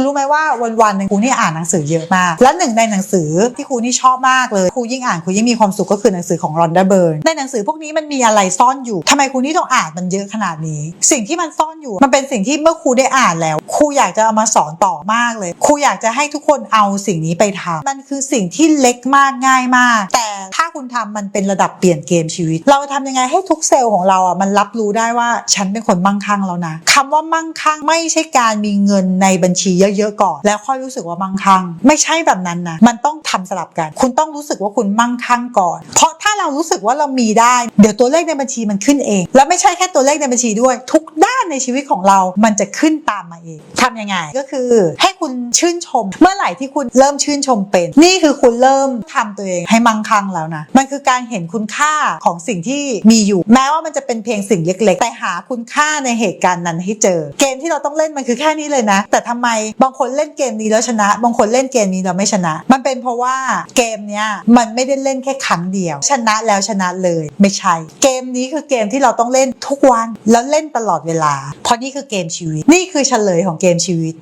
คุณรู้ไหมว่าวันๆหนึ่งครูนี่อ่านหนังสือเยอะมาก และหนึ่งในหนังสือที่ครูนี่ชอบมากเลยครูยิ่งอ่านครูยิ่งมีความสุขก็คือหนังสือของรอนดาเบิร์นในหนังสือพวกนี้มันมีอะไรซ่อนอยู่ทำไมครูนี่ต้องอ่านมันเยอะขนาดนี้ สิ่งที่มันซ่อนอยู่ มันเป็นสิ่งที่เมื่อครูได้อ่านแล้วครูอยากจะเอามาสอนต่อมากเลยครูอยากจะให้ทุกคนเอาสิ่งนี้ไปทำมันคือสิ่งที่เล็กมากง่ายมาก แต่ถ้าคุณทำมันเป็นระดับเปลี่ยนเกมชีวิต เราทำยังไงให้ทุกเซลล์ของเราอะมันรับรู้ได้ว่าฉันเป็นคนมั่งคั่งแล้วนะคำว่ามั่งคั่งไม่ใช่การมีเงินในบัญชีเยอะๆก่อน แล้วค่อยรู้สึกว่ามั่งคั่ง ไม่ใช่แบบนั้นนะ มันต้องทำสลับกัน คุณต้องรู้สึกว่าคุณมั่งคั่งก่อน เพราะถ้าเรารู้สึกว่าเรามีได้ เดี๋ยวตัวเลขในบัญชีมันขึ้นเอง แล้วไม่ใช่แค่ตัวเลขในบัญชีด้วย ทุกด้านในชีวิตของเรา มันจะขึ้นตามมาเองทำยังไง ก็คือให้ คุณชื่นชม เมื่อไหร่ที่คุณเริ่มชื่นชมเป็น นี่คือคุณเริ่มทำตัวเองให้มั่งคั่งแล้วนะ มันคือการเห็นคุณค่าของสิ่งที่มีอยู่ แม้ว่ามันจะเป็นเพียงสิ่งเล็ก ๆ แต่หาคุณค่าในเหตุการณ์นั้นให้เจอ เกมที่เราต้องเล่นมันคือแค่นี้เลยนะ แต่ทำไมบางคนเล่นเกมนี้แล้วชนะ บางคนเล่นเกมนี้แล้วไม่ชนะ มันเป็นเพราะว่าเกมเนี้ยมันไม่ได้เล่นแค่ครั้งเดียว ชนะแล้วชนะเลยไม่ใช่ เกมนี้คือเกมที่เราต้องเล่นทุกวันแล้วเล่นตลอดเวลา เพราะนี่คือเกมชีวิต นี่คือเฉลยของเกมชีวิต